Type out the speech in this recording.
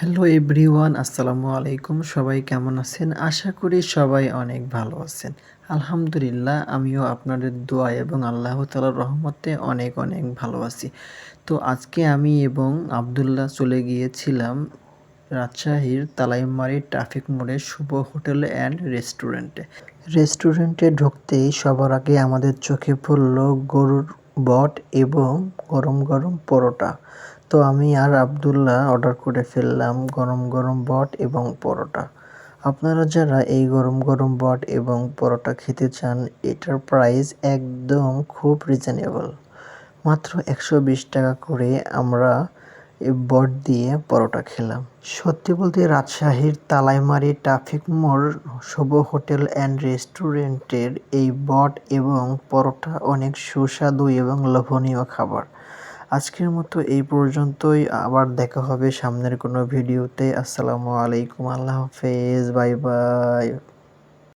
Hello everyone, আসসালামু আলাইকুম। সবাই কেমন আছেন? আশা করি সবাই অনেক ভালো আছেন। আলহামদুলিল্লাহ, আমিও আপনাদের দোয়া এবং আল্লাহ তালার রহমতে অনেক অনেক ভালো আছি। তো আজকে আমি এবং আবদুল্লাহ চলে গিয়েছিলাম রাজশাহীর তালাইমারি ট্রাফিক মোড়ে শুভ হোটেল অ্যান্ড রেস্টুরেন্টে। রেস্টুরেন্টে ঢুকতেই সবার আগে আমাদের চোখে পড়ল গরুর বট এবং গরম গরম পরোটা। তো আমি আর আবদুল্লাহ অর্ডার করে ফেললাম গরম গরম বট এবং পরোটা। আপনারা যারা এই গরম গরম বট এবং পরোটা খেতে চান, এটার প্রাইস একদম খুব রিজনেবল মাত্র একশো বিশ টাকা করে আমরা বট দিয়ে পরোটা খেলাম। সত্যি বলতে রাজশাহীর তালাইমারি ট্রাফিক মোড় শুভ হোটেল অ্যান্ড রেস্টুরেন্টের এই বট এবং পরোটা অনেক সুস্বাদু এবং লোভনীয় খাবার। আজকের মতো এই পর্যন্তই। আবার দেখা হবে সামনের কোনো ভিডিওতে। আসসালামু আলাইকুম। আল্লাহ হাফেজ। Bye bye.